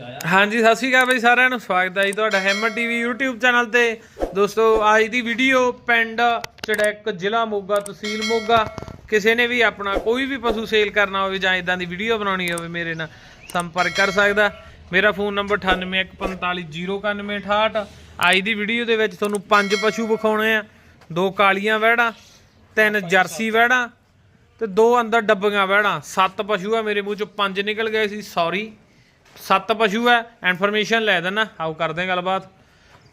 ਹਾਂਜੀ, ਸਤਿ ਸ਼੍ਰੀ ਅਕਾਲ ਬਈ ਸਾਰਿਆਂ ਨੂੰ। ਸਵਾਗਤ ਹੈ ਜੀ ਤੁਹਾਡਾ ਹੈਮਰ ਟੀਵੀ YouTube ਚੈਨਲ ਤੇ। ਦੋਸਤੋ, ਅੱਜ ਦੀ ਵੀਡੀਓ ਪਿੰਡ ਚੜੈਕ, ਜ਼ਿਲ੍ਹਾ ਮੋਗਾ, ਤਹਿਸੀਲ ਮੋਗਾ। ਕਿਸੇ ਨੇ ਵੀ ਆਪਣਾ ਕੋਈ ਵੀ ਪਸ਼ੂ ਸੇਲ ਕਰਨਾ ਹੋਵੇ ਜਾਂ ਇਦਾਂ ਦੀ ਵੀਡੀਓ ਬਣਾਉਣੀ ਹੋਵੇ, ਮੇਰੇ ਨਾਲ ਸੰਪਰਕ ਕਰ ਸਕਦਾ। ਮੇਰਾ ਫੋਨ ਨੰਬਰ 9814509168 ਅੱਜ ਦੀ ਵੀਡੀਓ ਦੇ ਵਿੱਚ ਤੁਹਾਨੂੰ ਪੰਜ ਪਸ਼ੂ ਵਿਖਾਉਣੇ ਆ। ਦੋ ਕਾਲੀਆਂ ਵਹਿੜਾਂ, ਤਿੰਨ ਜਰਸੀ ਵਹਿੜਾਂ ਤੇ ਦੋ ਅੰਦਰ ਡੱਬੀਆਂ ਵਹਿੜਾਂ। ਸੱਤ ਪਸ਼ੂ ਆ ਮੇਰੇ ਮੂੰਹ ਚੋਂ, ਪੰਜ ਨਿਕਲ ਗਏ ਸੀ ਸੌਰੀ ਸੱਤ ਪਸ਼ੂ ਹੈ ਇਨਫੋਰਮੇਸ਼ਨ ਲੈ ਦੇਣਾ। ਆਓ ਕਰਦੇ ਹਾਂ ਗੱਲਬਾਤ।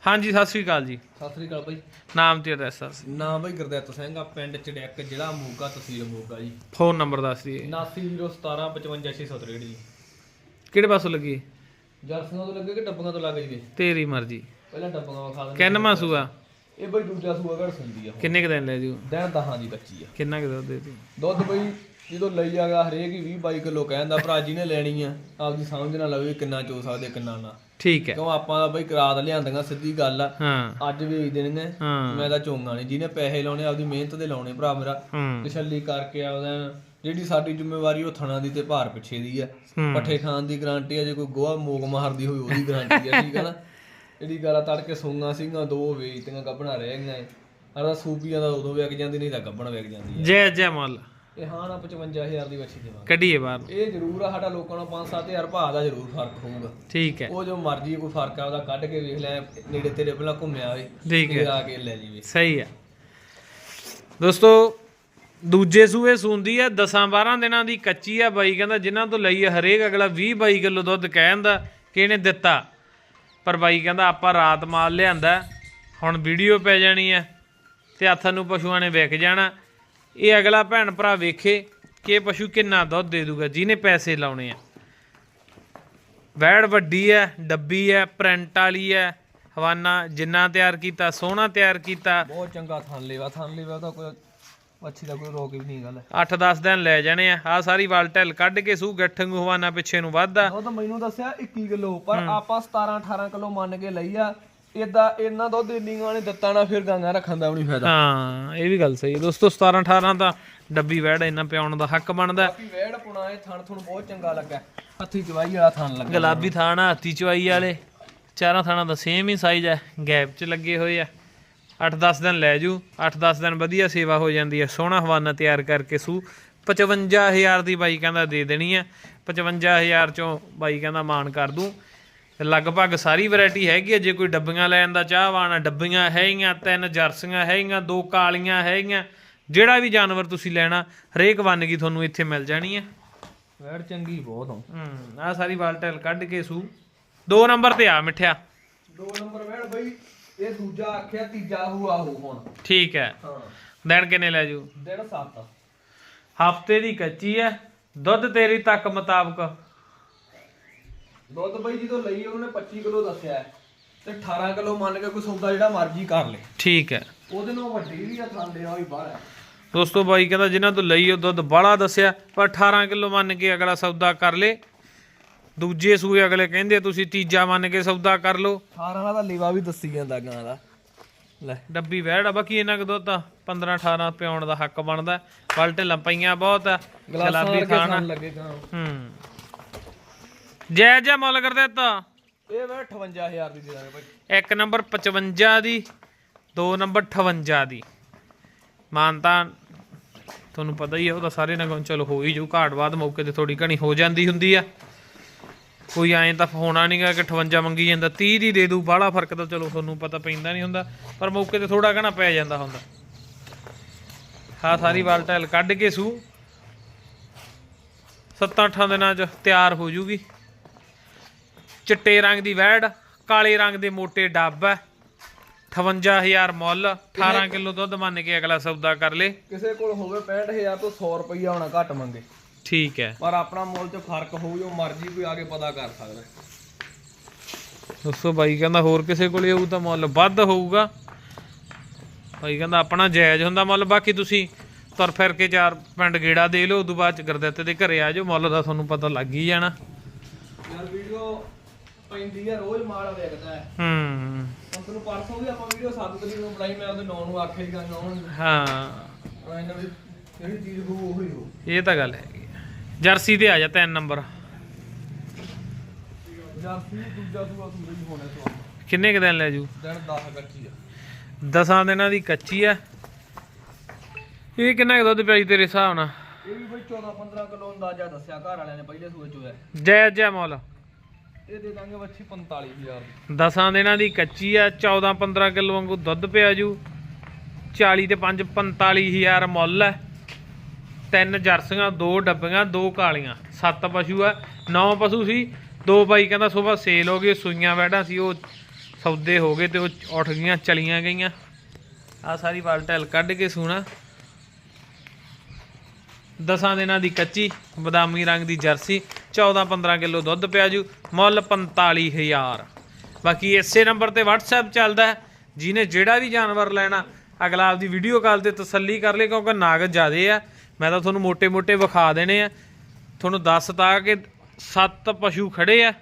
ਹਾਂਜੀ ਸਤਿ ਸ੍ਰੀ ਅਕਾਲ ਜੀ। ਸਤਿ ਸ੍ਰੀ ਅਕਾਲ ਬਾਈ। ਨਾਮ ਤੇ ਐਡਰੈਸ ਦੱਸ। ਨਾਮ ਬਾਈ ਗੁਰਦਿੱਤ ਸਿੰਘ ਆ ਪਿੰਡ ਚੜੈਕ ਜ਼ਿਲ੍ਹਾ ਮੋਗਾ ਤਹਿਸੀਲ ਮੋਗਾ ਜੀ। ਫੋਨ ਨੰਬਰ ਦੱਸ ਦਈਏ। 7901755663 ਜੀ। ਕਿਹੜੇ ਪਾਸੋਂ ਲੱਗੀ? ਜਰਸੀਆਂ ਤੋਂ ਲੱਗੇ ਕਿ ਡੱਬੀਆਂ ਤੋਂ ਲੱਗ ਜਵੇ? ਤੇਰੀ ਮਰਜ਼ੀ। ਪਹਿਲਾਂ ਡੱਬੀਆਂ ਵਿਖਾ ਦਿੰਦੇ ਕਿੰਨਵਾਂ ਸੂਆ ਇਹ ਬਾਈ ਦੂਜਾ ਸੂਆ ਘੜ ਸੰਦੀ ਆ ਕਿੰਨੇ ਕੁ ਦਿਨ ਲੈ ਜੂ? ਦਿਨ ਦਹਾਂ ਦੀ ਬੱਚੀ ਆ। ਕਿੰਨਾ ਕੁ ਦੁੱਧ ਦੇ ਤੂੰ ਦੁੱਧ ਬਈ ਜਦੋਂ ਲਈ ਆਗਾ ਹਰੇਕ ਹੀ 20 22 ਕਿਲੋ ਕਹਿੰਦਾ ਭਰਾ ਜੀ ਨੇ ਲੈਣੀ ਆ ਆਪਦੀ ਸਮਝ ਨਾ ਲਵੇ ਕਿੰਨਾ ਚੋ ਸਕਦੇ ਕਿੰਨਾ ਨਾ। ਠੀਕ ਹੈ। ਕਿਉਂ ਆਪਾਂ ਤਾਂ ਬਈ ਕਰਾਤ ਲਿਆਂਦੀਆਂ ਸਿੱਧੀ ਗੱਲ ਆ। ਹਾਂ। ਅੱਜ ਵੇਚ ਦੇਣਗੇ ਮੈਂ ਤਾਂ ਚੋਂਗਾ ਨਹੀਂ। ਜਿਹਨੇ ਪੈਸੇ ਲਾਉਣੇ ਆਪਦੀ ਮਿਹਨਤ ਦੇ ਲਾਉਣੇ ਭਰਾ ਮੇਰਾ। ਤਸੱਲੀ ਕਰਕੇ ਆਪਦਾ ਜਿਹੜੀ ਸਾਡੀ ਜ਼ਿੰਮੇਵਾਰੀ ਉਹ ਥਣਾ ਦੀ ਤੇ ਭਾਰ ਪਿੱਛੇ ਦੀ ਆ। ਪੱਠੇ ਖਾਣ ਦੀ ਗਾਰੰਟੀ ਆ ਜੇ ਕੋਈ ਗੋਹਾ ਮੋਗ ਮਾਰਦੀ ਹੋਵੇ ਉਹਦੀ ਗਾਰੰਟੀ ਆ ਠੀਕ ਆ ਨਾ? ਜਿਹੜੀ ਗਾਲਾ ਤੜਕੇ ਸੂੰਗਾ ਸਿੰਘਾਂ ਦੋ ਵੇਚਤੀਆਂ ਗੱਬਣਾ ਰਹਿ ਗਈਆਂ। ਅਰਦਾ ਸੂਪੀਆਂ ਦਾ ਉਦੋਂ ਵਿਕ ਜਾਂਦੀ ਨਹੀਂ ਤਾਂ ਗੱਬਣ ਵਿਕ ਜਾਂਦੀ ਆ। ਜੈ ਜੈ ਮੱਲ। ਇਹ ਹਾਂ ਨਾ 55000 ਦੀ ਵੱਛੀ ਦੇਵਾਂਗੇ। ਕੱਢੀਏ ਬਾਹਰ। ਇਹ ਜ਼ਰੂਰ ਆ ਸਾਡਾ ਲੋਕਾਂ ਨੂੰ 5-7000 ਭਾਅ ਦਾ ਜ਼ਰੂਰ ਫ਼ਰਕ ਹੋਊਗਾ। ਠੀਕ ਹੈ। ਉਹ ਜੋ ਮਰਜ਼ੀ ਕੋਈ ਫ਼ਰਕ ਆ ਉਹਦਾ ਕੱਢ ਕੇ ਵੇਖ ਲੈ ਨੇੜੇ ਤੇਰੇ ਪਹਿਲਾਂ ਘੁੰਮਿਆ ਹੋਵੇ ਠੀਕ ਹੈ। ਫਿਰ ਆ ਕੇ ਲੈ ਜੀਵੇ ਸਹੀ ਹੈ। ਦੋਸਤੋ ਦੂਜੇ ਸੂਏ ਸੁੰਦੀ ਹੈ 10 12 ਦਿਨਾਂ ਦੀ ਕੱਚੀ ਹੈ ਬਾਈ ਕਹਿੰਦਾ ਜਿਨ੍ਹਾਂ ਤੋਂ ਲਈ ਹਰੇਕ ਅਗਲਾ 20 22 ਕਿਲੋ ਦੁੱਧ ਕਹਿੰਦਾ ਕਿ ਇਹਨੇ ਦਿੱਤਾ। ਪਰ ਬਾਈ ਕਹਿੰਦਾ ਆਪਾਂ ਰਾਤ ਮਾਲ ਲਿਆਂਦਾ ਹੁਣ ਵੀਡੀਓ ਪੈ ਜਾਣੀ ਹੈ ਤੇ ਹੱਥਾਂ ਨੂੰ ਪਸ਼ੂਆਂ ਨੇ ਵਿਕ ਜਾਣਾ। ਇਹ ਅਗਲਾ ਭੈਣ ਭਰਾ ਵੇਖੇ ਕਿ ਇਹ ਪਸ਼ੂ ਕਿੰਨਾ ਦੁੱਧ ਦੇ ਦੂਗਾ ਜਿਹਨੇ ਪੈਸੇ ਲਾਉਣੇ ਆ। ਵੈੜ ਵੱਡੀ ਹੈ ਡੱਬੀ ਹੈ ਪ੍ਰਿੰਟ ਵਾਲੀ ਹੈ ਹਵਾਨਾ ਜਿੰਨਾ ਤਿਆਰ ਕੀਤਾ ਸੋਹਣਾ ਤਿਆਰ ਕੀਤਾ। ਬਹੁਤ ਚੰਗਾ ਥਣ ਲੇਵਾ ਥਣ ਲੇਵਾ ਉਹਦਾ ਕੋਈ ਵੱਛੀ ਦਾ ਕੋਈ ਰੋਕ ਵੀ ਨਹੀਂ ਗੱਲ। 8-10 ਦਿਨ ਲੈ ਜਾਣੇ ਆ ਆ ਸਾਰੀ ਵਾਲ ਢਿੱਲ ਕੱਢ ਕੇ ਸੂ ਗੱਠੰਗੂ ਹਵਾਨਾ ਪਿੱਛੇ ਨੂੰ ਵੱਧਦਾ। ਉਹ ਤਾਂ ਮੈਨੂੰ ਦੱਸਿਆ 21 ਕਿਲੋ ਪਰ ਆਪਾਂ 17 18 ਕਿਲੋ ਮੰਨ ਕੇ ਲਈ ਆ ਇਦਾਂ ਇਹਨਾਂ ਦੁੱਧ ਇੰਨੀਆਂ ਨੇ ਦਿੱਤਾ ਨਾ ਫਿਰ ਗਾਂਗਾ ਰੱਖਣ ਦਾ ਵੀ ਨਹੀਂ ਫਾਇਦਾ। ਹਾਂ ਇਹ ਵੀ ਗੱਲ ਸਹੀ ਹੈ। ਦੋਸਤੋ 17-18 ਤਾਂ ਡੱਬੀ ਵੈੜ ਇੰਨਾ ਪਿਆਉਣ ਦਾ ਹੱਕ ਬਣਦਾ ਬਾਕੀ ਵੇੜ ਪੁਣਾ ਇਹ ਥਣ ਥਣ ਬਹੁਤ ਚੰਗਾ ਲੱਗਾ ਹੱਥੀ ਚਵਾਈ ਵਾਲਾ ਥਣ ਲੱਗਾ। ਗੁਲਾਬੀ ਥਾਣਾ ਹੱਤੀ ਚਵਾਈ ਵਾਲੇ। ਚਾਰਾਂ ਥਾਣਾ ਦਾ ਸੇਮ ਹੀ ਸਾਈਜ਼ ਹੈ। ਗੈਪ 'ਚ ਲੱਗੇ ਹੋਏ ਆ। 8-10 ਦਿਨ ਲੈ ਜੂ। 8-10 ਦਿਨ ਵਧੀਆ ਸੇਵਾ ਹੋ ਜਾਂਦੀ ਹੈ। ਸੋਹਣਾ ਹਵਾਨਾ ਤਿਆਰ ਕਰਕੇ ਸੂ। 55000 ਦੀ ਬਾਈ ਕਹਿੰਦਾ ਦੇ ਦੇਣੀ ਹੈ। 55000 ਚੋਂ ਬਾਈ ਕਹਿੰਦਾ ਮਾਨ ਕਰ ਦੂੰ। ਤੇ ਲਗਭਗ ਸਾਰੀ ਵੈਰਾਈਟੀ ਹੈਗੀ ਹੈ ਜੇ ਕੋਈ ਡੱਬੀਆਂ ਲੈਣ ਦਾ ਚਾਹਵਾਨ ਡੱਬੀਆਂ ਹੈਗੀਆਂ ਤਿੰਨ ਜਰਸੀਆਂ ਹੈਗੀਆਂ ਦੋ ਕਾਲੀਆਂ ਹੈਗੀਆਂ ਜਿਹੜਾ ਵੀ ਜਾਨਵਰ ਤੁਸੀਂ ਲੈਣਾ ਹਰੇਕ ਵੰਨਗੀ ਤੁਹਾਨੂੰ ਇੱਥੇ ਮਿਲ ਜਾਣੀ ਹੈ ਵੇੜ ਚੰਗੀ ਬਹੁਤ ਹੂੰ ਆ ਸਾਰੀ ਵਾਲਟਲ ਕੱਢ ਕੇ ਸੂ। ਦੋ ਨੰਬਰ ਤੇ ਆ ਮਿੱਠਿਆ। ਦੋ ਨੰਬਰ ਵੇੜ ਬਈ ਇਹ ਦੂਜਾ ਆਖਿਆ ਤੀਜਾ ਹੋ ਹੁਣ। ਠੀਕ ਹੈ। ਹਾਂ। ਦਿਨ ਕਿੰਨੇ ਲੈ ਜੂ? ਦਿਨ 7 ਹਫ਼ਤੇ ਦੀ ਕੱਚੀ ਹੈ। ਦੁੱਧ ਤੇਰੀ ਤੱਕ ਮੁਤਾਬਕ ਦੁੱਧ ਬਈ ਜਦੋਂ ਲਈ ਉਹਨੇ 25 ਕਿਲੋ ਦੱਸਿਆ ਹੈ, ਤੇ 18 ਕਿਲੋ ਮੰਨ ਕੇ ਕੋਈ ਸੌਦਾ ਜਿਹੜਾ ਮਰਜ਼ੀ ਕਰ ਲੇ। ਠੀਕ ਹੈ। ਉਹਦੇ ਨਾਲ ਵੱਡੀ ਵੀ ਆ ਥਾਂਦੇ ਆ ਵੀ ਬਾਹਰ ਹੈ ਦੋਸਤੋ ਬਾਈ ਕਹਿੰਦਾ ਜਿਨ੍ਹਾਂ ਤੋਂ ਲਈ ਉਹ ਦੁੱਧ ਬਾਹਲਾ ਦੱਸਿਆ ਪਰ 18 ਕਿਲੋ ਮੰਨ ਕੇ ਅਗਲਾ ਸੌਦਾ ਕਰ ਲੇ। ਦੂਜੇ ਸੂਏ ਅਗਲੇ ਕਹਿੰਦੇ ਤੁਸੀਂ ਤੀਜਾ ਮੰਨ ਕੇ ਸੌਦਾ ਕਰ ਲਓ। 18 ਦਾ ਲੇਵਾ ਵੀ ਦੱਸੀ ਜਾਂਦਾ ਗਾਂ ਦਾ। ਲੈ। ਡੱਬੀ ਵਹਿੜ ਆ ਬਾਕੀ ਇਹਨਾਂ ਕੋ ਦੁੱਧ ਤਾਂ 15 18 ਪਿਆਉਣ ਦਾ ਹੱਕ ਬਣਦਾ। ਵਲਟੇ ਲੰਪਈਆਂ ਬਹੁਤ ਆ ਗਲਾਸਾਂ ਗੁਲਾਬੀ ਖਾਣਾ ਲੱਗੇ ਗਾਂ। ਹੂੰ। ਜੈ ਜੈ ਮੁੱਲ ਕਰ ਦਿੱਤਾ ਇਹ ਵੇ 58000 ਦੀ ਦੇ ਦਾਂਗੇ ਭਾਈ। ਇੱਕ ਨੰਬਰ 55 ਦੀ ਦੋ ਨੰਬਰ 58 ਦੀ। ਮਾਨਤਾ ਤੁਹਾਨੂੰ ਪਤਾ ਹੀ ਹੈ ਉਹ ਤਾਂ ਸਾਰੇ ਨਾਲ ਚਲੋ ਹੋ ਹੀ ਜੂ ਘਾਟ ਬਾਅਦ ਮੌਕੇ ਤੇ ਥੋੜੀ ਘਣੀ ਹੋ ਜਾਂਦੀ ਹੁੰਦੀ ਆ। ਕੋਈ ਐਂ ਤਾਂ ਹੋਣਾ ਨਹੀਂਗਾ ਕਿ 58 ਮੰਗੀ ਜਾਂਦਾ 30 ਦੀ ਦੇ ਦੂ ਬਾਹਲਾ ਫ਼ਰਕ ਤਾਂ ਚਲੋ ਤੁਹਾਨੂੰ ਪਤਾ ਪੈਂਦਾ ਨਹੀਂ ਹੁੰਦਾ ਪਰ ਮੌਕੇ ਤੇ ਥੋੜਾ ਘਣਾ ਪੈ ਜਾਂਦਾ ਹੁੰਦਾ। ਹਾਂ ਸਾਰੀ ਵਾਲ ਟਾਇਲ ਕੱਢ ਕੇ ਸੂ। 7-8 ਦਿਨਾਂ ਚ ਤਿਆਰ ਹੋ ਜੂਗੀ। ਚਿੱਟੇ ਰੰਗ ਦੀ ਵੈੜ ਕਾਲੇ ਰੰਗ ਦੇ ਮੋٹے ਡੱਬ ਹੈ। 58000 ਮੁੱਲ 18 ਕਿਲੋ ਦੁੱਧ ਮੰਨ ਕੇ ਅਗਲਾ ਸੌਦਾ ਕਰ ਲੇ। ਕਿਸੇ ਕੋਲ ਹੋਵੇ 65000 ਤੋਂ 100 ਰੁਪਈਆ ਹੋਣਾ ਘੱਟ ਮੰਗੇ। ਠੀਕ ਹੈ। ਪਰ ਆਪਣਾ ਮੁੱਲ 'ਚ ਫ਼ਰਕ ਹੋਊ ਜੋ ਮਰਜ਼ੀ ਕੋਈ ਆ ਕੇ ਪਤਾ ਕਰ ਸਕਦਾ। ਦੋਸਤੋ ਬਾਈ ਕਹਿੰਦਾ ਹੋਰ ਕਿਸੇ ਕੋਲੇ ਹੋਊ ਤਾਂ ਮੁੱਲ ਵੱਧ ਹੋਊਗਾ। ਬਾਈ ਕਹਿੰਦਾ ਆਪਣਾ ਜਾਇਜ਼ ਹੁੰਦਾ ਮੁੱਲ ਬਾਕੀ ਤੁਸੀਂ ਤੁਰ ਫਿਰ ਕੇ ਚਾਰ ਪਿੰਡ ਗੇੜਾ ਦੇ ਲਓ ਉਦੋਂ ਬਾਅਦ ਚ ਗੁਰਦਿੱਤੇ ਦੇ ਘਰੇ ਆ ਜਾਓ ਮੁੱਲ ਦਾ ਤੁਹਾਨੂੰ ਪਤਾ ਲੱਗ ਹੀ ਜਾਣਾ। ਯਾਰ ਵੀਡੀਓ ਪੈਂਦੀ ਆ ਰੋਜ਼ ਮਾਲ ਵੇਖਦਾ ਹੈ। ਹੂੰ। ਹੁਣ ਤੈਨੂੰ ਪਰਸੋਂ ਵੀ ਆਪਾਂ ਵੀਡੀਓ 7 ਤਰੀਕ ਨੂੰ ਬਣਾਈ ਮੈਂ ਉਹਦੇ 9 ਨੂੰ ਆਖਿਆ ਹੀ ਗਾ 9 ਨੂੰ। ਹਾਂ। ਇਹਨਾਂ ਵੀ ਜਿਹੜੀ ਚੀਜ਼ ਹੋਊ ਉਹੀ ਹੋ ਇਹ ਤਾਂ ਗੱਲ ਹੈਗੀ ਹੈ। ਜਰਸੀ ਤੇ ਆ ਜਾ ਤਿੰਨ ਨੰਬਰ। ਜਰਸੀ ਦੂਜਾ ਹੀ ਹੋਣਾ ਕਿੰਨੇ ਕੁ ਦਿਨ ਲੈ ਜੂ? ਦਿਨ 10 ਕੱਚੀ ਆ। ਦਸਾਂ ਦਿਨਾਂ ਦੀ ਕੱਚੀ ਆ। ਇਹ ਕਿੰਨਾ ਕੁ ਦੁੱਧ ਪਿਆਈ ਤੇਰੇ ਹਿਸਾਬ ਨਾਲ? ਇਹ ਵੀ ਬਈ 14 15 ਕਿਲੋ ਅੰਦਾਜ਼ਾ ਦੱਸਿਆ ਘਰ ਵਾਲਿਆਂ ਨੇ ਪਹਿਲੇ ਸੂਏ ਚੋਇਆ ਜੈ ਜੈ ਮੁੱਲ। ਇਹ ਦੇ ਦਾਂਗੇ ਬੱਚੀ 45000 ਦੀ। ਦਸਾਂ ਦਿਨਾਂ ਦੀ ਕੱਚੀ ਆ 14 15 ਕਿਲੋ ਵਾਂਗੂ ਦੁੱਧ ਪਿਆ ਜੂ। 40 ਤੇ 5 45000 ਮੁੱਲ ਹੈ ਤਿੰਨ ਜਰਸੀਆਂ, ਦੋ ਡੱਬੀਆਂ, ਦੋ ਕਾਲੀਆਂ। ਸੱਤ ਪਸ਼ੂ ਆ, ਨੌ ਪਸ਼ੂ ਸੀ। ਦੋ ਬਾਈ ਕਹਿੰਦਾ ਸਵੇਰ ਸੇਲ ਹੋ ਗਏ ਸੂਈਆਂ ਵੈੜਾਂ ਸੀ, ਉਹ ਸੌਦੇ ਹੋ ਗਏ ਤੇ ਉਹ ਉੱਠ ਗਈਆਂ, ਚਲੀਆਂ ਗਈਆਂ। ਆ ਸਾਰੀ ਵਾਲਟੈਲ ਕੱਢ ਕੇ ਸੂਣਾ। ਦਸਾਂ ਦਿਨਾਂ ਦੀ ਕੱਚੀ, ਬਦਾਮੀ ਰੰਗ ਦੀ ਜਰਸੀ। 14-15 ਕਿਲੋ ਦੁੱਧ ਪਿਆ ਜੂ, ਮੁੱਲ 45000 ਬਾਕੀ ਇਸੇ ਨੰਬਰ ਤੇ WhatsApp ਚੱਲਦਾ ਜਿਹਨੇ ਜਿਹੜਾ ਵੀ ਜਾਨਵਰ ਲੈਣਾ, ਅਗਲਾ ਆਪਦੀ ਵੀਡੀਓ ਕਾਲ ਤੇ ਤਸੱਲੀ ਕਰ ਲੇ, ਕਿਉਂਕਿ ਨਾਗ ਜ਼ਿਆਦੇ ਆ। ਮੈਂ ਤਾਂ ਤੁਹਾਨੂੰ ਮੋٹے-ਮੋٹے ਵਿਖਾ ਦੇਣੇ ਆ। ਤੁਹਾਨੂੰ ਦੱਸ ਤਾ ਕਿ ਸੱਤ ਪਸ਼ੂ ਖੜੇ ਆ।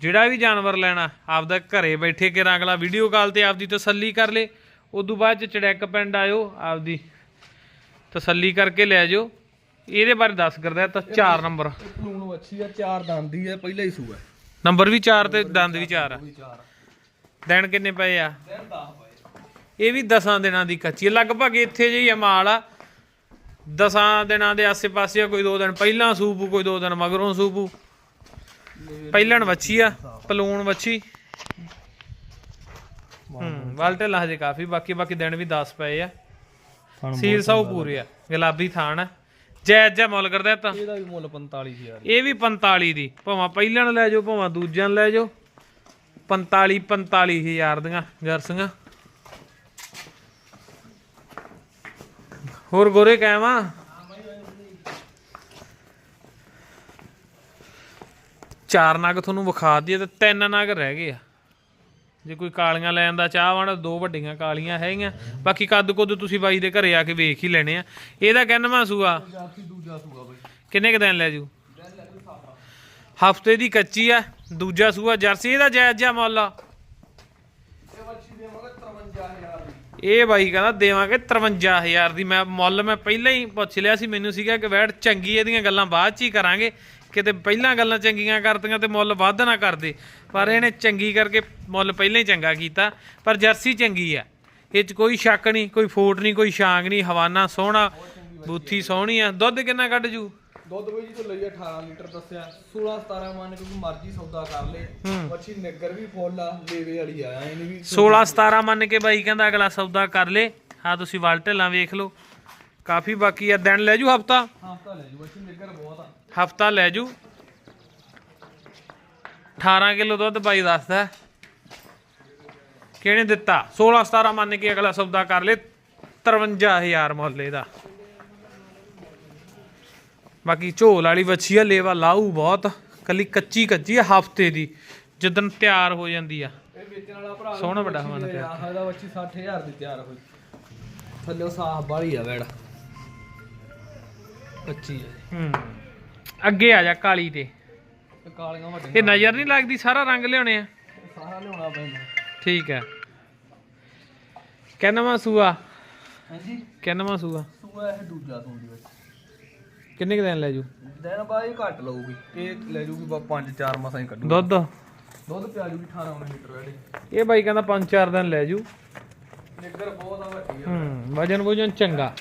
ਜਿਹੜਾ ਵੀ ਜਾਨਵਰ ਲੈਣਾ, ਆਪਦਾ ਘਰੇ ਬੈਠੇ ਕੇ ਅਗਲਾ ਵੀਡੀਓ ਕਾਲ ਤੇ ਆਪਦੀ ਤਸੱਲੀ ਕਰ ਲੇ। ਉਦੋਂ ਬਾਅਦ ਚ ਚੜੈਕ ਪਿੰਡ ਆਇਓ, ਆਪਦੀ ਤਸੱਲੀ ਕਰਕੇ ਲੈ ਜਾਓ ਇਹਦੇ ਬਾਰੇ ਦੱਸ ਕਰਦਾ ਤਾਂ 4 ਨੰਬਰ। ਪਲੂਣ ਵੱਛੀ ਆ ਚਾਰ ਦੰਦੀ ਆ ਪਹਿਲਾ ਹੀ ਸੂਆ ਨੰਬਰ ਵੀ 4 ਤੇ ਦੰਦ ਵੀ 4 ਆ। ਵੀ ਚਾਰ ਦਿਨ ਕਿੰਨੇ ਪਏ ਆ? ਦਿਨ 10 ਪਏ ਇਹ ਵੀ 10 ਦਿਨਾਂ ਦੀ ਕੱਚੀ ਆ। ਲਗਭਗ ਇੱਥੇ ਜਿਹੀ ਆ ਮਾਲ ਆ। 10 ਦਿਨਾਂ ਦੇ ਆਸੇ-ਪਾਸੇ ਆ ਕੋਈ 2 ਦਿਨ ਪਹਿਲਾਂ ਸੂਪੂ ਕੋਈ 2 ਦਿਨ ਮਗਰੋਂ ਸੂਪੂ। ਪਹਿਲਣ ਵੱਛੀ ਆ ਪਲੂਣ ਵੱਛੀ। ਹੂੰ ਵਾਲਟੇ ਹਜੇ ਕਾਫੀ ਬਾਕੀ ਬਾਕੀ ਦਿਨ ਵੀ 10 ਪਏ ਆ। ਸੀਲ ਸੌ ਪੂਰੇ ਆ ਗੁਲਾਬੀ ਥਾਣ ਆ ਜੈ ਜੈ ਮੁੱਲ ਕਰਦਾ ਤਾਂ। ਇਹਦਾ ਵੀ ਮੁੱਲ 45000 ਇਹ ਵੀ 45 ਦੀ। ਭਾਵੇਂ ਪਹਿਲਣ ਲੈ ਜਾਓ ਭਾਵੇਂ ਦੂਜਿਆਂ ਨੂੰ ਲੈ ਜਾਓ। 45 45000 ਦੀਆਂ ਜਰਸੀਆਂ ਹੋਰ ਗੋਰੇ ਕਾਇਮਾ ਚਾਰ ਨਗ ਤੁਹਾਨੂੰ ਵਿਖਾ ਦਈਏ ਤੇ ਤਿੰਨ ਨਗ ਰਹਿ ਗਏ ਆ। ਜੇ ਕੋਈ ਕਾਲੀਆਂ ਲੈਣ ਦਾ ਚਾਹ ਦੋ ਵੱਡੀਆਂ ਕਾਲੀਆਂ ਹੈਗੀਆਂ। ਬਾਕੀ ਕੱਦ ਕੁੱਦ ਤੁਸੀਂ ਬਾਈ ਦੇ ਘਰੇ ਆ ਕੇ ਵੇਖ ਹੀ ਲੈਣੇ ਆ। ਇਹਦਾ ਕਹਿੰਦਾ ਸੂਆ ਦੂਜਾ ਸੂਆ ਬਈ ਕਿੰਨੇ ਕ ਦਿਨ ਲੈ ਜੂ? ਹਫ਼ਤੇ ਦੀ ਕੱਚੀ ਆ, ਦੂਜਾ ਸੂਆ ਜਰਸੀ ਇਹਦਾ ਜਾਇਜ਼ ਜਿਹਾ ਮੁੱਲ? ਆ ਇਹ ਵੱਛੀ ਦੇ ਮਗਰ 53000 ਦੀ ਇਹ ਬਾਈ ਕਹਿੰਦਾ ਦੇਵਾਂਗੇ 53000 ਦੀ। ਮੈਂ ਮੁੱਲ ਮੈਂ ਪਹਿਲਾਂ ਹੀ ਪੁੱਛ ਲਿਆ ਸੀ, ਮੈਨੂੰ ਸੀਗਾ ਕਿ ਵੈਟ ਚੰਗੀ ਇਹਦੀਆਂ ਗੱਲਾਂ ਬਾਅਦ ਚ ਹੀ ਕਰਾਂਗੇ। ਕਿਤੇ ਪਹਿਲਾਂ ਗੱਲਾਂ ਚੰਗੀਆਂ ਕਰਤੀਆਂ ਤੇ ਮੁੱਲ ਵੱਧ ਨਾ ਕਰਦੇ। ਪਰ ਇਹਨੇ ਚੰਗੀ ਕਰਕੇ ਮੁੱਲ ਪਹਿਲਾਂ ਹੀ ਚੰਗਾ ਕੀਤਾ ਪਰ ਜਰਸੀ ਚੰਗੀ ਆ। ਇਹ ਚ ਕੋਈ ਸ਼ੱਕ ਨਹੀਂ ਕੋਈ ਫੋਟ ਨਹੀਂ ਕੋਈ ਛਾਂਗ ਨਹੀਂ ਹਵਾਨਾ ਸੋਹਣਾ ਬੂਥੀ ਸੋਹਣੀ ਆ। ਦੁੱਧ ਕਿੰਨਾ ਕੱਢ ਜੂ? ਦੁੱਧ ਬਈ ਜੀ ਤੋਂ ਲਈ ਆ 18 ਲੀਟਰ ਦੱਸਿਆ। 16 17 ਮੰਨ ਕੇ ਕੋਈ ਮਰਜ਼ੀ ਸੌਦਾ ਕਰ ਲੇ। ਵੱਛੀ ਨਿੱਗਰ ਵੀ ਫੁੱਲ ਆ ਲੇਵੇ ਵਾਲੀ ਆ ਇਹਨੇ ਵੀ 16 17 ਮੰਨ ਕੇ ਬਾਈ ਕਹਿੰਦਾ ਅਗਲਾ ਸੌਦਾ ਕਰ ਲੇ। ਹਾਂ ਤੁਸੀਂ ਵਲ ਢੇਲਾਂ ਵੇਖ ਲਓ। ਕਾਫੀ ਬਾਕੀ ਆ। ਦਿਨ ਲੈ ਜੂ ਹਫਤਾ? ਹਫਤਾ ਲੈ ਜੂ ਵੱਛੀ ਨਿੱਗਰ ਬਹੁਤ ਆ। ਹਫਤਾ ਲੈ ਜੂ। 18 ਕਿਲੋ ਦੁੱਧ ਬਾਈ ਦੱਸਦਾ। ਕਿਹਨੇ ਦਿੱਤਾ? 16 17 ਮੰਨ ਕੇ ਅਗਲਾ ਸੌਦਾ ਕਰ ਲੇ 53000 ਮੁੱਲ ਇਹਦਾ ਬਾਕੀ ਝੋਲ ਵਾਲੀ ਵੱਛੀ ਆ ਲੇਵਾ ਲਾਊ ਬਹੁਤ। ਕੱਲੀ ਕੱਚੀ ਕੱਚੀ ਆ ਹਫ਼ਤੇ ਦੀ। ਜਦੋਂ ਤਿਆਰ ਹੋ ਜਾਂਦੀ ਆ। ਇਹ ਵੇਚਣ ਵਾਲਾ ਭਰਾ ਸੋਹਣਾ ਵੱਡਾ ਹਵਾਨਾ ਪਿਆ ਇਹਦਾ ਵੱਛੀ 60000 ਦੀ ਤਿਆਰ ਹੋਈ। ਥੱਲੇ ਸਾਫ਼ ਬਾਲੀ ਆ ਵੈੜ। ਕੱਚੀ ਆ। ਹੂੰ। ਅੱਗੇ ਆ ਜਾ ਕਾਲੀ ਤੇ। ਤੇ ਕਾਲੀਆਂ ਵੱਡੀਆਂ ਇਹ ਨਜ਼ਰ ਨਹੀਂ ਲੱਗਦੀ ਸਾਰਾ ਰੰਗ ਲਿਆਉਣੇ ਆ। ਸਾਰਾ ਲਿਆਉਣਾ ਪੈਂਦਾ। ਠੀਕ ਹੈ। ਕਿੰਨਵਾਂ ਸੂਆ? ਹਾਂਜੀ। ਕਿੰਨਵਾਂ ਸੂਆ? ਸੂਆ ਇਹ ਦੂਜਾ ਸੂੰਦੀ ਵਿੱਚ। ਕਿੰਨੇ ਕੁ ਦਿਨ ਲੈ ਜੂ? ਦਿਨ ਬਾਅਦ ਇਹ ਘੱਟ ਲਊਗੀ। ਇਹ ਲੈ ਜੂਗੀ ਬਾ 5-4 ਮਸਾਂ ਹੀ ਕੱਢੂ ਦੁੱਧ? ਦੁੱਧ ਪਿਆ ਜੂਗੀ 18 19 ਲੀਟਰ ਵੈੜੇ ਇਹ ਬਾਈ ਕਹਿੰਦਾ 5-4 ਦਿਨ ਲੈ ਜੂ। ਨਿੱਗਰ ਬਹੁਤ ਆ ਵੱਡੀ ਆ। ਹੂੰ ਵਜਨ ਵਜਨ ਚੰਗਾ।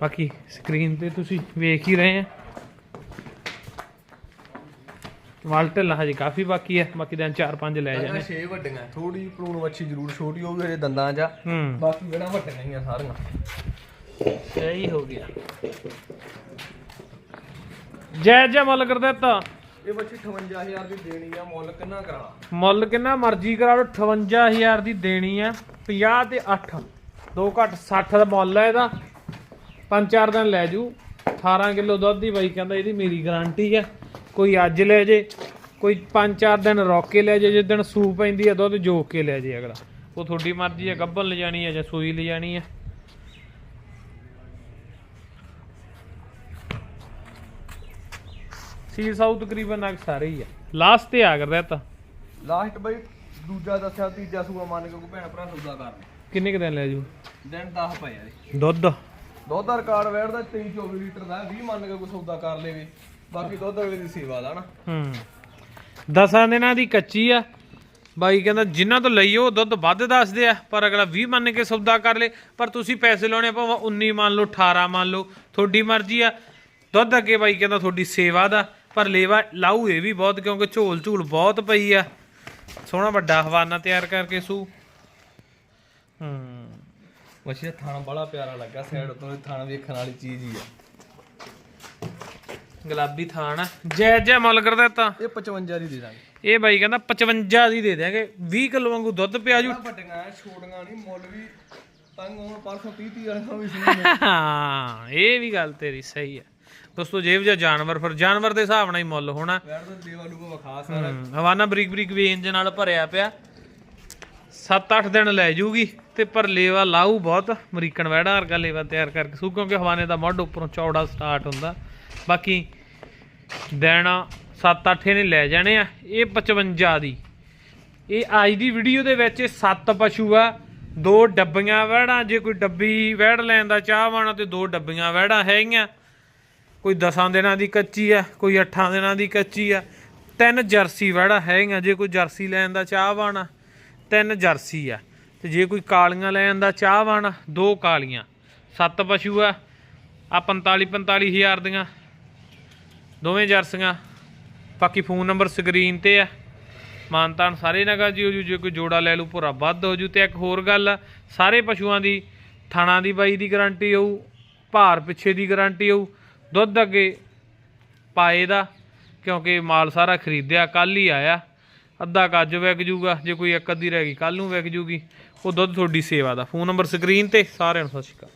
ਬਾਕੀ ਸਕਰੀਨ ਤੇ ਤੁਸੀਂ ਵੇਖ ਹੀ ਰਹੇ ਆ। ਵਾਲਟਲ ਹਜੇ ਕਾਫੀ ਬਾਕੀ ਹੈ ਬਾਕੀ ਦਿਨ 4-5 ਲੈ ਜਾਣੇ। 6 ਵੱਡੀਆਂ ਥੋੜੀ ਪਲੂਣ ਵੱਛੀ ਜ਼ਰੂਰ ਛੋਟੀ ਹੋਊਗੀ ਹਜੇ ਦੰਦਾਂ 'ਚ ਬਾਕੀ ਜਿਹੜਾ ਵੱਡੀਆਂ ਹੀ ਆ ਸਾਰੀਆਂ। ਸਹੀ ਹੋ ਗਿਆ। ਜੈ ਜੈ ਮੁੱਲ ਕਰ ਦਿੱਤਾ ਇਹ ਵੱਛੀ 58000 ਦੀ ਦੇਣੀ ਆ ਮੁੱਲ ਕਿੰਨਾ ਕਰਾਣਾ ਮੁੱਲ ਕਿੰਨਾ ਮਰਜ਼ੀ ਕਰਾ ਲਓ 58000 ਦੀ ਦੇਣੀ ਆ 50 ਤੇ 8 ਦੋ ਘੱਟ 60 ਦਾ ਮੁੱਲ ਹੈ ਇਹਦਾ। ਪੰਜ ਚਾਰ ਦਿਨ ਲੈ ਜੂ। 18 ਕਿਲੋ ਦੁੱਧ ਦੀ ਬਾਈ ਕਹਿੰਦਾ ਇਹਦੀ ਮੇਰੀ ਗਾਰੰਟੀ ਆ। ਕੋਈ ਅੱਜ ਲੈ ਜੇ ਕੋਈ ਪੰਜ ਚਾਰ ਦਿਨ ਰੋਕ ਕੇ ਲੈ ਜੇ ਜਿੱਦਣ ਸੂ ਪੈਂਦੀ ਆ ਦੁੱਧ ਜੋਕ ਕੇ ਲੈ ਜੇ ਅਗਲਾ। ਉਹ ਤੁਹਾਡੀ ਮਰਜ਼ੀ ਆ ਗੱਭਣ ਲੈ ਜਾਣੀ ਆ ਜਾਂ ਸੂਈ ਲੈ ਜਾਣੀ ਆ। ਸੀਲ ਸਾਊ ਤਕਰੀਬਨ ਨਗ ਸਾਰੇ ਹੀ ਆ। ਲਾਸਟ ਤੇ ਆ ਕਰਦਾ ਤਾਂ। ਲਾਸਟ ਬਈ ਦੂਜਾ ਦੱਸਿਆ ਤੀਜਾ ਸੂਆ ਮੰਨ ਕੇ ਕੋਈ ਭੈਣ ਭਰਾ ਸੌਦਾ ਕਰ ਲੈ ਕਿੰਨੇ ਕੁ ਦਿਨ ਲੈ ਜੂ? ਦਿਨ 10 ਪਏ ਆ ਜੀ। ਦੁੱਧ? ਦੁੱਧ ਦਾ ਰਿਕਾਰਡ ਵੈੜਦਾ 23 24 ਲੀਟਰ ਦਾ 20 ਮੰਨ ਕੇ ਕੋਈ ਸੌਦਾ ਕਰ ਲੇਵੇ। ਬਾਕੀ ਦੁੱਧ ਅਗਲੇ ਦੀ ਸੇਵਾ ਦਾ ਨਾ। ਹੂੰ। ਦਸਾਂ ਦਿਨਾਂ ਦੀ ਕੱਚੀ ਆ। ਬਾਈ ਕਹਿੰਦਾ ਜਿਨ੍ਹਾਂ ਤੋਂ ਲਈ ਉਹ ਦੁੱਧ ਵੱਧ ਦੱਸਦੇ ਆ, ਪਰ ਅਗਲਾ 20 ਮੰਨ ਕੇ ਸੌਦਾ ਕਰ ਲੇ। ਪਰ ਤੁਸੀਂ ਪੈਸੇ ਲਾਉਣੇ ਭਾਵੇਂ 19 ਮੰਨ ਲਓ 18 ਮੰਨ ਲਓ, ਤੁਹਾਡੀ ਮਰਜ਼ੀ ਆ। ਦੁੱਧ ਅੱਗੇ ਬਾਈ ਕਹਿੰਦਾ ਤੁਹਾਡੀ ਸੇਵਾ ਦਾ, ਪਰ ਲੇਵਾ ਲਾਊ ਇਹ ਵੀ ਬਹੁਤ, ਕਿਉਂਕਿ ਝੋਲ ਝੂਲ ਬਹੁਤ ਪਈ ਆ। ਸੋਹਣਾ ਵੱਡਾ ਹਵਾਨਾ ਤਿਆਰ ਕਰਕੇ ਸੂ। ਹੂੰ। ਮੱਛੀ ਦਾ ਥਾਣਾ ਬੜਾ ਪਿਆਰਾ ਲੱਗਾ ਸਾਈਡ ਤੋਂ ਥਾਣਾ ਵੇਖਣ ਵਾਲੀ ਚੀਜ਼ ਹੀ ਆ। ਗੁਲਾਬੀ ਥਾਣ ਆ। ਜੈ ਜੈ ਮੁੱਲ ਕਰਦਾ ਤਾਂ। ਇਹ 55 ਦੀ ਦੇ ਦਾਂਗੇ। ਇਹ ਬਾਈ ਕਹਿੰਦਾ 55 ਦੀ ਦੇ ਦਿਆਂਗੇ। 20 ਕਿਲੋ ਵਾਂਗੂ ਦੁੱਧ ਪਿਆ ਜੂ। ਆਹ ਵੱਡੀਆਂ ਐ, ਛੋਟੀਆਂ ਨਹੀਂ ਮੁੱਲ ਵੀ ਤੰਗ ਹੋਣ ਪਰਸੋਂ 30 30 ਵਾਲੀਆਂ ਵੀ ਸੀ। ਹਾਂ ਇਹ ਵੀ ਗੱਲ ਤੇਰੀ ਸਹੀ ਹੈ ਦੋਸਤੋ ਜੇਬ ਜਾਂ ਜਾਨਵਰ ਫਿਰ ਜਾਨਵਰ ਦੇ ਹਿਸਾਬ ਨਾਲ ਹੀ ਮੁੱਲ ਹੋਣਾ। ਵਿਖਾ ਸਾਰਾ। ਹਵਾਨਾ ਬਰੀਕ ਬਰੀਕ ਵੇਂਜ ਨਾਲ ਭਰਿਆ ਪਿਆ। 7-8 ਦਿਨ ਲੈ ਜੂਗੀ ਤੇ ਪਰ ਲੇਵਾ ਲਾਊ ਬਹੁਤ, ਅਮਰੀਕਨ ਵੈੜਾ ਵਰਗਾ ਲੇਵਾ ਤਿਆਰ ਕਰਕੇ ਸੂ, ਕਿਉਂਕਿ ਹਵਾਨੇ ਦਾ ਮੱਢ ਉੱਪਰੋਂ ਚੌੜਾ ਸਟਾਰਟ ਹੁੰਦਾ। ਬਾਕੀ ਦੇਣਾ 7-8 ਨੇ ਲੈ ਜਾਣੇ ਆ, ਇਹ 55 ਦੀ। ਇਹ ਅੱਜ ਦੀ ਵੀਡੀਓ ਦੇ ਵਿੱਚ 7 ਪਸ਼ੂ ਆ, ਦੋ ਡੱਬੀਆਂ ਵਹਿੜਾਂ ਜੇ ਕੋਈ ਡੱਬੀ ਵਹਿੜ ਲੈਣ ਦਾ ਚਾਹਵਾਨਾ ਤੇ ਦੋ ਡੱਬੀਆਂ ਵਹਿੜਾਂ ਹੈਗੀਆਂ। ਕੋਈ 10 ਦਿਨਾਂ ਦੀ ਕੱਚੀ ਆ, ਕੋਈ 8 ਦਿਨਾਂ ਦੀ ਕੱਚੀ ਆ, ਤਿੰਨ ਜਰਸੀ ਵੜਾ ਹੈਗੀਆਂ, ਜੇ ਕੋਈ ਜਰਸੀ ਲੈਣ ਦਾ ਚਾਹਵਾਨ ਆ। ਤਿੰਨ ਜਰਸੀ ਆ। ਤੇ ਜੇ ਕੋਈ ਕਾਲੀਆਂ ਲੈਣ ਦਾ ਚਾਹਵਾਨ ਦੋ ਕਾਲੀਆਂ। ਸੱਤ ਪਸ਼ੂ ਆ ਆ 45 45 ਹਜ਼ਾਰ ਦੀਆਂ। ਦੋਵੇਂ ਜਰਸੀਆਂ। ਬਾਕੀ ਫੋਨ ਨੰਬਰ ਸਕਰੀਨ ਤੇ ਆ। ਮਾਨਤਾਨ ਸਾਰੇ ਨਗਾ ਜੀ ਹੋ ਜੂ ਜੇ ਕੋਈ ਜੋੜਾ ਲੈ ਲੂ ਭੁਰਾ ਵੱਧ ਹੋ ਜੂ। ਤੇ ਇੱਕ ਹੋਰ ਗੱਲ ਆ, ਸਾਰੇ ਪਸ਼ੂਆਂ ਦੀ ਥਾਣਾ ਦੀ ਬਾਈ ਦੀ ਗਾਰੰਟੀ ਹੋਊ ਭਾਰ ਪਿੱਛੇ ਦੀ ਗਾਰੰਟੀ ਹੋਊ ਦੁੱਧ ਅੱਗੇ ਪਾਏ ਦਾ ਕਿਉਂਕਿ ਮਾਲ ਸਾਰਾ ਖਰੀਦਿਆ ਕੱਲ ਹੀ ਆਇਆ। ਅੱਧਾ ਕੱਜ ਵਿਕ ਜੂਗਾ, ਜੇ ਕੋਈ ਇੱਕ ਅੱਧੀ ਰਹਿ ਗਈ ਕੱਲ ਨੂੰ ਵਿਕ ਜੂਗੀ, ਉਹ ਦੁੱਧ ਤੁਹਾਡੀ ਸੇਵਾ ਦਾ। ਫੋਨ ਨੰਬਰ ਸਕਰੀਨ ਤੇ, ਸਾਰਿਆਂ ਨੂੰ ਸਤਿ ਸ਼੍ਰੀ ਅਕਾਲ।